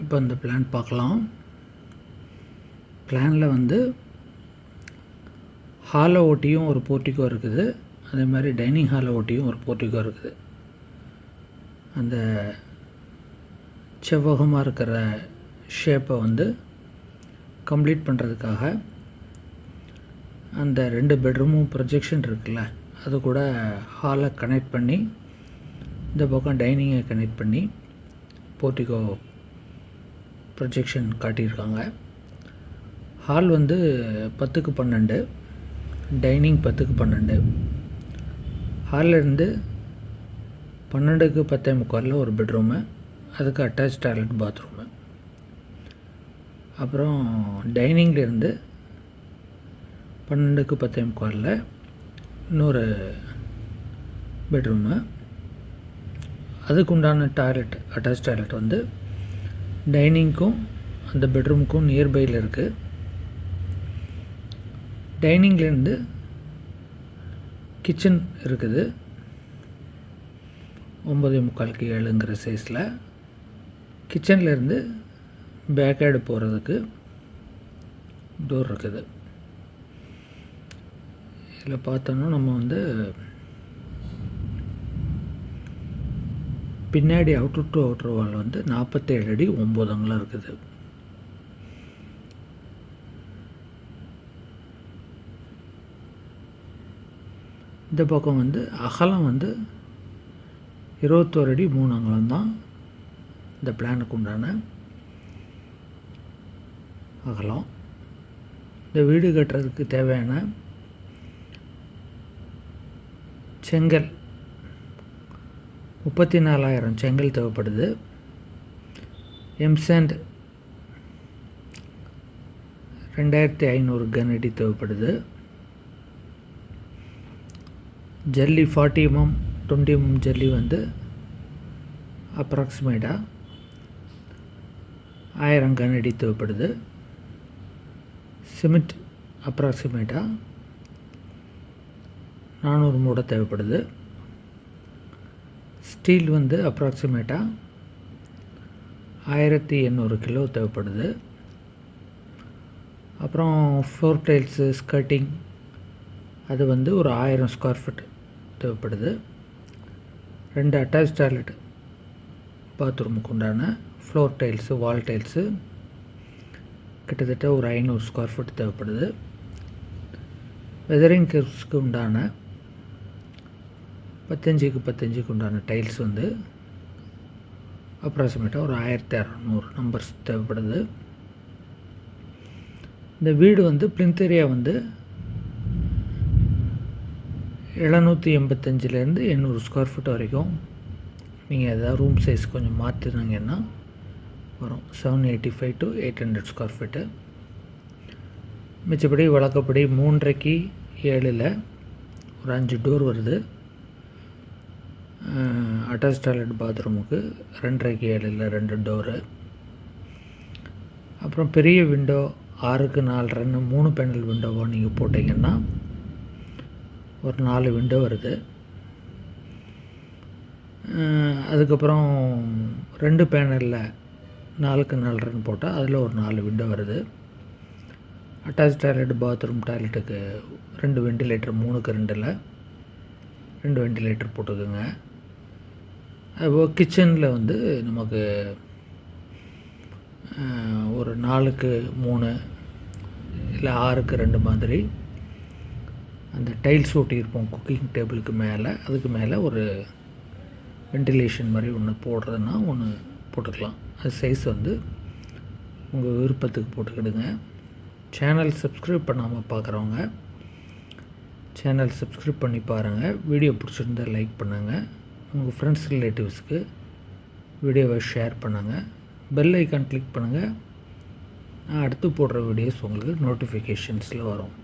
இப்போ இந்த பிளான் பார்க்கலாம். பிளானில் வந்து ஹாலை ஒட்டியும் ஒரு போர்ட்டிகோ இருக்குது. அதே மாதிரி டைனிங் ஹாலை ஒட்டியும் ஒரு போர்ட்டிகோ இருக்குது. அந்த செவ்வகமாக இருக்கிற ஷேப்பை வந்து கம்ப்ளீட் பண்ணுறதுக்காக அந்த ரெண்டு பெட்ரூமும் ப்ரொஜெக்ஷன் இருக்குல்ல அது கூட ஹாலை கனெக்ட் பண்ணி இந்த பக்கம் டைனிங்கை கனெக்ட் பண்ணி போர்ட்டிகோ ப்ரொஜெக்ஷன் காட்டியிருக்காங்க. ஹால் வந்து பத்துக்கு பன்னெண்டு டைனிங் பத்துக்கு பன்னெண்டு. ஹாலில் இருந்து பன்னெண்டுக்கு பத்தே முக்காலில் ஒரு பெட்ரூமு அதுக்கு அட்டாச் டாய்லெட் பாத்ரூமு அப்புறம் டைனிங்லேருந்து பன்னெண்டுக்கு பத்தே முக்காலில் இன்னொரு பெட்ரூமு அதுக்குண்டான டாய்லெட் அட்டாச் டாய்லெட் வந்து டைனிங்க்கும் அந்த பெட்ரூமுக்கும் நியர்பையில் இருக்குது டைனிங்லேருந்து கிச்சன் இருக்குது. ஒம்பது முக்காலுக்கு ஏழுங்கிற சைஸில் கிச்சன்லேருந்து பேக்கேடு போகிறதுக்கு டோர் இருக்குது. இதில் பார்த்தோன்னா நம்ம வந்து பின்னாடி அவுட்ரு டு அவுட்ரு வால் வந்து நாற்பத்தேழு அடி ஒம்பது அங்கலாம் இருக்குது. இந்த பக்கம் வந்து அகலம் வந்து இருபத்தோரு அடி மூணு அங்கலம் தான் இந்த பிளானுக்கு உண்டான அகலம். இந்த வீடு கட்டுறதுக்கு தேவையான செங்கல் முப்பத்தி நாலாயிரம் செங்கல் தேவைப்படுது. எம்சேண்ட் ரெண்டாயிரத்தி ஐநூறு கனடி தேவைப்படுது. ஜல்லி ஃபார்ட்டி எம்எம் டுவெண்ட்டி எம்எம் ஜல்லி வந்து அப்ராக்சிமேட்டாக ஆயிரம் கனடி தேவைப்படுது. சிமெண்ட் அப்ராக்சிமேட்டாக நானூறு மூடை தேவைப்படுது. ஸ்டீல் வந்து அப்ராக்சிமேட்டாக ஆயிரத்தி எண்ணூறு கிலோ தேவைப்படுது. அப்புறம் ஃப்ளோர் டைல்ஸு ஸ்கர்ட்டிங் அது வந்து ஒரு ஆயிரம் ஸ்கொயர் ஃபீட் தேவைப்படுது. ரெண்டு அட்டாச் டாய்லெட் பாத்ரூமுக்கு உண்டான ஃப்ளோர் டைல்ஸு வால் டைல்ஸு கிட்டத்தட்ட ஒரு ஐநூறு ஸ்கொயர் ஃபீட் தேவைப்படுது. வெதரிங் கிப்ஸ்க்கு உண்டான பத்தஞ்சுக்கு பத்தஞ்சுக்கு உண்டான டைல்ஸ் வந்து அப்ராக்சிமேட்டாக ஒரு ஆயிரத்தி அறநூறு நம்பர்ஸ் தேவைப்படுது. இந்த வீடு வந்து பிளிந்தேரியா வந்து எழுநூற்றி எண்பத்தஞ்சிலேருந்து எண்ணூறு ஸ்கொயர் ஃபீட் வரைக்கும். நீங்கள் எதாவது ரூம் சைஸ் கொஞ்சம் மாற்றினாங்கன்னா வரும். Seven eighty five to eight hundred square feet மிச்சப்படி வழக்கப்படி மூன்றைக்கு ஏழில் ஒரு அஞ்சு டோர் வருது. அட்டாச் டாய்லெட் பாத்ரூமுக்கு ரெண்டரைக்கு ஏழில் ரெண்டு டோரு அப்புறம் பெரிய விண்டோ ஆறுக்கு நாலரைன்னு மூணு பேனல் விண்டோவாக நீங்கள் போட்டிங்கன்னா ஒரு நாலு விண்டோ வருது. அதுக்கப்புறம் ரெண்டு பேனலில் நாலுக்கு நாலரைன்னு போட்டால் அதில் ஒரு நாலு விண்டோ வருது. அட்டாச் டாய்லெட் பாத்ரூம் டாய்லெட்டுக்கு ரெண்டு வெண்டிலேட்டர் மூணுக்கு ரெண்டில். ரெண்டு வெண்டிலேட்டர் போட்டுக்கோங்க. அதுபோல் கிச்சனில் வந்து நமக்கு ஒரு நாலுக்கு மூணு இல்லை ஆறுக்கு ரெண்டு மாதிரி அந்த டைல்ஸ் ஒட்டியிருப்போம் குக்கிங் டேபிளுக்கு மேலே. அதுக்கு மேலே ஒரு வென்டிலேஷன் மாதிரி ஒன்று போடுறதுன்னா ஒன்று போட்டுக்கலாம். அது சைஸ் வந்து உங்கள் விருப்பத்துக்கு போட்டுக்கிடுங்க. சேனல் சப்ஸ்கிரைப் பண்ணாமல் பார்க்குறவங்க சேனல் சப்ஸ்கிரைப் பண்ணி பாருங்கள் வீடியோ பிடிச்சிருந்தால் லைக் பண்ணுங்கள் உங்கள் ஃப்ரெண்ட்ஸ் ரிலேட்டிவ்ஸ்க்கு வீடியோவை ஷேர் பண்ணுங்கள் பெல் ஐக்கான் கிளிக் பண்ணுங்கள் நான் அடுத்து போடுற வீடியோஸ் உங்களுக்கு நோட்டிஃபிகேஷன்ஸில் வரும்.